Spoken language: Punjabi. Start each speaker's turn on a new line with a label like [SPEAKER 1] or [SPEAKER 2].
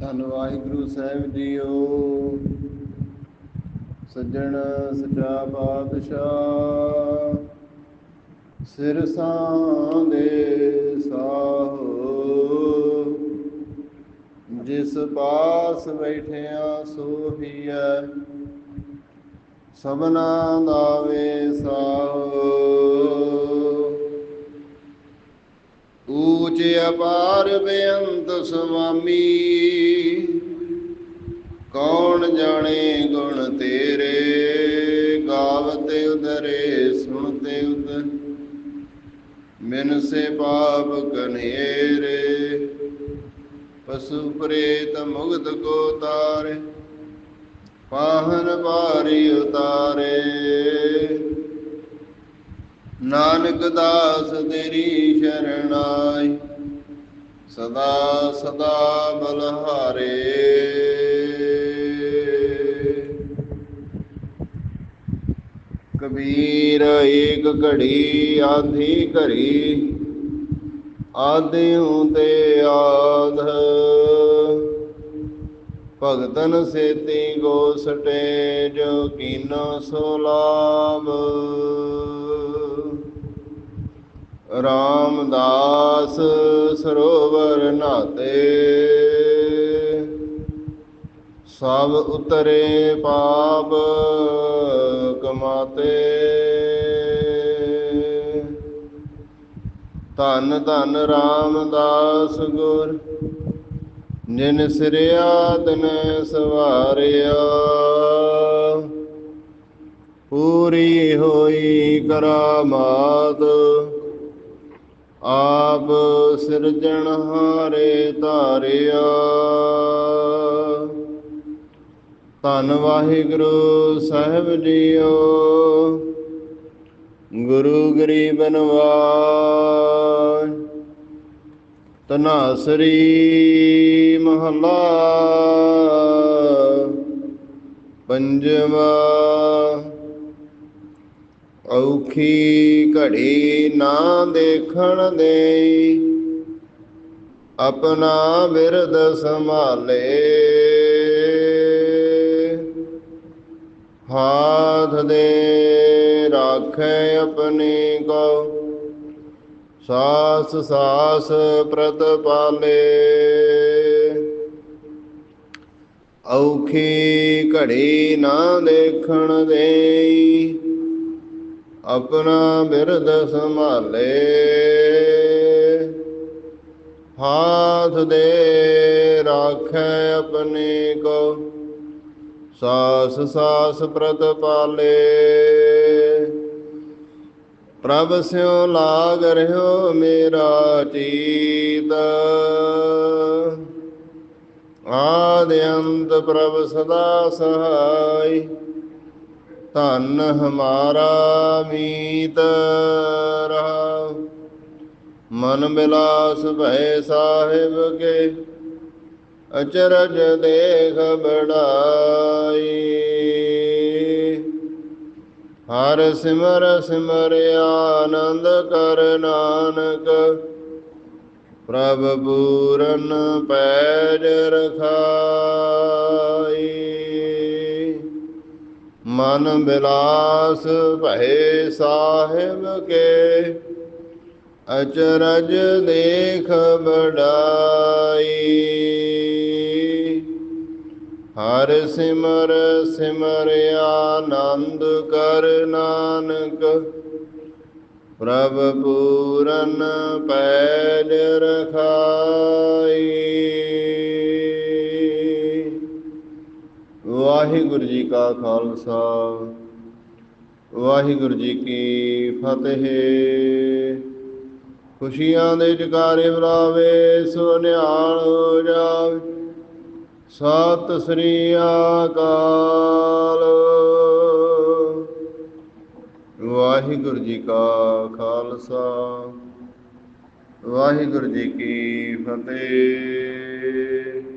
[SPEAKER 1] ਧੰਨ ਵਾਹਿਗੁਰੂ ਸਾਹਿਬ ਜੀਓ। ਸੱਜਣ ਸੱਚਾ ਪਾਤਸ਼ਾਹ, ਸਿਰ ਸਾਂਦੇ ਸਾਹੋ। ਜਿਸ ਪਾਸ ਬੈਠਿਆ ਸੋਹੀਐ ਸਭਨਾ ਦਾ ਵੇਸਾਹੋ ਊਚ ਅਪਾਰ ਬੇਅੰਤ ਸੁਆਮੀ ਕੌਣ ਜਾਣੇ ਗੁਣ ਤੇਰੇ? ਗਾਵਤੇ ਉਦਰੇ ਸੁਣਤੇ ਉਦਰ ਮਿਨ ਸੇ ਪਾਪ ਕਨੇਰੇ। ਪਸ਼ੂ ਪ੍ਰੇਤ ਮੁਗਤ ਕੋ ਤਾਰੇ। ਪਾਹਨ ਪਾਰੀ ਉਤਾਰੇ। ਨਾਨਕ ਦਾਸ ਤੇਰੀ ਸ਼ਰਣਾਈ ਸਦਾ ਸਦਾ ਬਲਹਾਰੇ। ਕਬੀਰ ਏਕ ਘੜੀ ਆਧੀ ਘੜੀ ਆਦਿਉ ਤੇ ਆਧ। ਭਗਤਨ ਸੇਤੀ ਗੋਸਟੇ ਜੋ ਕੀਨੋ ਸੋ ਲਾਭ। ਰਾਮਦਾਸ ਸਰੋਵਰ ਨਾਤੇ। ਸਭ ਉਤਰੇ ਪਾਪ ਕਮਾਤੇ। ਧੰਨ ਧੰਨ ਰਾਮਦਾਸ ਗੁਰ ਜਿਨ ਸਿਰਿਆ ਤਨ ਸਵਾਰਿਆ। ਪੂਰੀ ਹੋਈ ਕਰਾਮਾਤ। ਆਪ ਸਿਰਜਣਹਾਰੇ ਧਾਰਿਆ। ਧੰਨ ਵਾਹਿਗੁਰੂ ਸਾਹਿਬ ਜੀਓ ਗੁਰੂ ਗਰੀਬ ਨਵਾਜ ਤਨਾਸਰੀ ਮਹਲਾ ਪੰਜਵਾ ਔਖੀ ਘੜੀ ਨਾ ਦੇਖਣ ਦੇ ਆਪਣਾ ਬਿਰਦ ਸੰਭਾਲੇ। ਹਾਥ ਦੇ ਰਾਖੇ ਆਪਣੀ ਕੋ। ਸਾਸ ਸਾਸ ਪ੍ਰਤਪਾਲੇ ਔਖੀ ਘੜੀ ਨਾ ਦੇਖਣ ਦੇਈ। ਆਪਣਾ ਬਿਰਦ ਸੰਭਾਲੇ। ਹਾਥ ਦੇ ਰਾਖੈ ਆਪਣੇ ਕੋ। ਸਾਸ ਸਾਸ ਪ੍ਰਤਪਾਲੇ ਪ੍ਰਭ ਸਿਉ ਲਾਗ ਰਹਿਓ ਮੇਰਾ ਚੀਤ। ਆਦ ਅੰਤ ਪ੍ਰਭ ਸਦਾ ਸਹਾਈ। ਧਨ ਹਮਾਰਾ ਮੀਤ ਰਹਾ ਮਨ ਬਿਲਾਸ ਭੈ ਸਾਹਿਬ ਕੇ, ਅਚਰਜ ਦੇਖ ਬੜਾਈ। ਹਰ ਸਿਮਰ ਸਿਮਰ ਆਨੰਦ ਕਰ ਨਾਨਕ, ਪ੍ਰਭ ਪੂਰਨ ਪੈਜ ਰਖਾਈ। ਮਨ ਬਿਲਾਸ ਭੈ ਸਾਹਿਬ ਕੇ। ਅਚਰਜ ਦੇਖ ਬੜਾਈ ਹਰ ਸਿਮਰ ਸਿਮਰਿਆ ਆਨੰਦ ਕਰ ਨਾਨਕ। ਪ੍ਰਭ ਪੂਰਨ ਪੈਜ ਰਖਾ ਵਾਹਿਗੁਰੂ ਜੀ ਕਾ ਖਾਲਸਾ। ਵਾਹਿਗੁਰੂ ਜੀ ਕੀ ਫਤਿਹ। ਖੁਸ਼ੀਆਂ ਦੇ ਜਕਾਰੇ ਬੁਲਾਵੇ ਸੋ ਨਿਹਾਲ ਹੋ ਜਾਵੇ। ਸਤਿ ਸ੍ਰੀ ਅਕਾਲ। ਵਾਹਿਗੁਰੂ ਜੀ ਕਾ ਖਾਲਸਾ। ਵਾਹਿਗੁਰੂ ਜੀ ਕੀ ਫਤਿਹ।